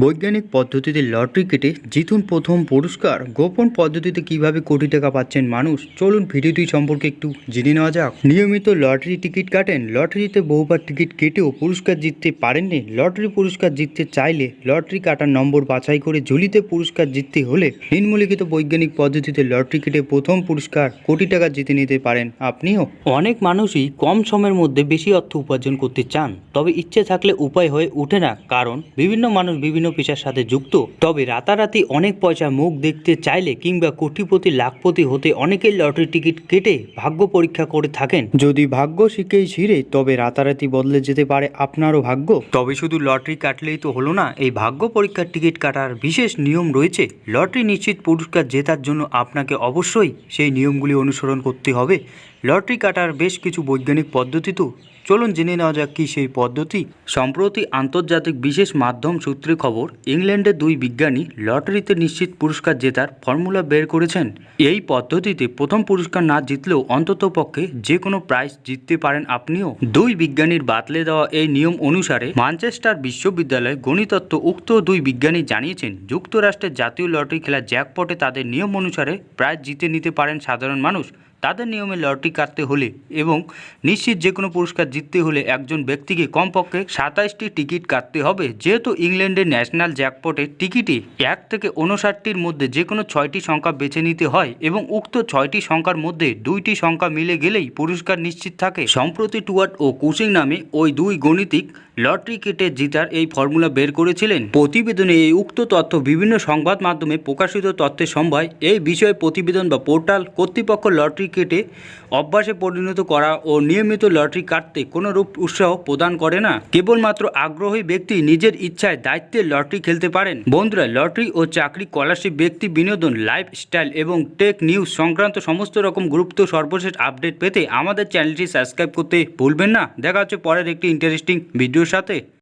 বৈজ্ঞানিক পদ্ধতিতে লটারি কেটে জিতুন প্রথম পুরস্কার। গোপন পদ্ধতিতে কীভাবে কোটি টাকা পাচ্ছেন মানুষ? চলুন ভিডিওটি সম্পর্কে একটু জেনে নেওয়া যাক। নিয়মিত লটারি টিকিট কাটেন। লটারিতে বহুবার টিকিট কেটেও পুরস্কার জিততে পারেননি। লটারি পুরস্কার জিততে চাইলে লটারি কাটার নম্বর বাছাই করে ঝুলিতে পুরস্কার জিততে হলে নিম্নলিখিত বৈজ্ঞানিক পদ্ধতিতে লটারি কেটে প্রথম পুরস্কার কোটি টাকা জিতে নিতে পারেন। আপনিও? অনেক মানুষই কম সময়ের মধ্যে বেশি অর্থ উপার্জন করতে চান, তবে ইচ্ছে থাকলে উপায় হয়ে ওঠে না। কারণ বিভিন্ন মানুষ বিভিন্ন পেশার সাথে যুক্ত। তবে রাতারাতি অনেক পয়সা মুখ দেখতে চাইলে কিংবা কোটিপতি লাখপতি হতে অনেকেই লটারি টিকিট কেটে ভাগ্য পরীক্ষা করে থাকেন। যদি ভাগ্য শিখেই ছিঁড়ে তবে রাতারাতি বদলে যেতে পারে আপনারও ভাগ্য। তবে শুধু লটারি কাটলেই তো হলো না এই ভাগ্য পরীক্ষার টিকিট কাটার বিশেষ নিয়ম রয়েছে। লটারি নিশ্চিত পুরস্কার জেতার জন্য আপনাকে অবশ্যই সেই নিয়মগুলি অনুসরণ করতে হবে। লটারি কাটার বেশ কিছু বৈজ্ঞানিক পদ্ধতি তো। চলুন জেনে নেওয়া যাক কি সেই পদ্ধতি। সম্প্রতি আন্তর্জাতিক বিশেষ মাধ্যম সূত্রে খবর ইংল্যান্ডের দুই বিজ্ঞানী লটারিতে নিশ্চিত পুরস্কার জেতার ফর্মুলা বের করেছেন। এই পদ্ধতিতে প্রথম পুরস্কার না জিতলেও অন্তত পক্ষে যে কোনো প্রাইজ জিততে পারেন আপনিও। দুই বিজ্ঞানীর বাতলে দেওয়া এই নিয়ম অনুসারে মানচেস্টার বিশ্ববিদ্যালয়ে গণিতত্ত্ব উক্ত দুই বিজ্ঞানী জানিয়েছেন, যুক্তরাষ্ট্রের জাতীয় লটারি খেলার জ্যাকপটে তাদের নিয়ম অনুসারে প্রাইজ জিতে নিতে পারেন সাধারণ মানুষ। তাদের নিয়মে লটারি কাটতে হলে এবং নিশ্চিত যে কোনো পুরস্কার জিততে হলে একজন ব্যক্তিকে কমপক্ষে সাতাইশটি টিকিট কাটতে হবে। যেহেতু ইংল্যান্ডের ন্যাশনাল জ্যাকপটের টিকিটে এক থেকে উনষাটটির মধ্যে যে কোনো ছয়টি সংখ্যা বেছে নিতে হয় এবং উক্ত ছয়টি সংখ্যার মধ্যে দুইটি সংখ্যা মিলে গেলেই পুরস্কার নিশ্চিত থাকে। সম্প্রতি টুয়ার্ট ও কুসিং নামে ওই দুই গণিতিক লটারি কেটে জিতার এই ফর্মুলা বের করেছিলেন। প্রতিবেদনে এই উক্ত তথ্য বিভিন্ন সংবাদ মাধ্যমে প্রকাশিত তথ্যের সম্ভয় এই বিষয়ে প্রতিবেদন বা পোর্টাল কর্তৃপক্ষ লটারি কেটে অভ্যাসে পরিণত করা ও নিয়মিত লটারি কাটতে কোনো রূপ উৎসাহ প্রদান করে না। কেবলমাত্র আগ্রহী ব্যক্তি নিজের ইচ্ছায় দায়িত্বে লটারি খেলতে পারেন। বন্ধুরা, লটারি ও চাকরি স্কলারশিপ ব্যক্তি বিনোদন, লাইফস্টাইল এবং টেক নিউজ সংক্রান্ত সমস্ত রকম গুরুত্ব সর্বশেষ আপডেট পেতে আমাদের চ্যানেলটি সাবস্ক্রাইব করতে ভুলবেন না। দেখা হচ্ছে পরের একটি ইন্টারেস্টিং ভিডিওর সাথে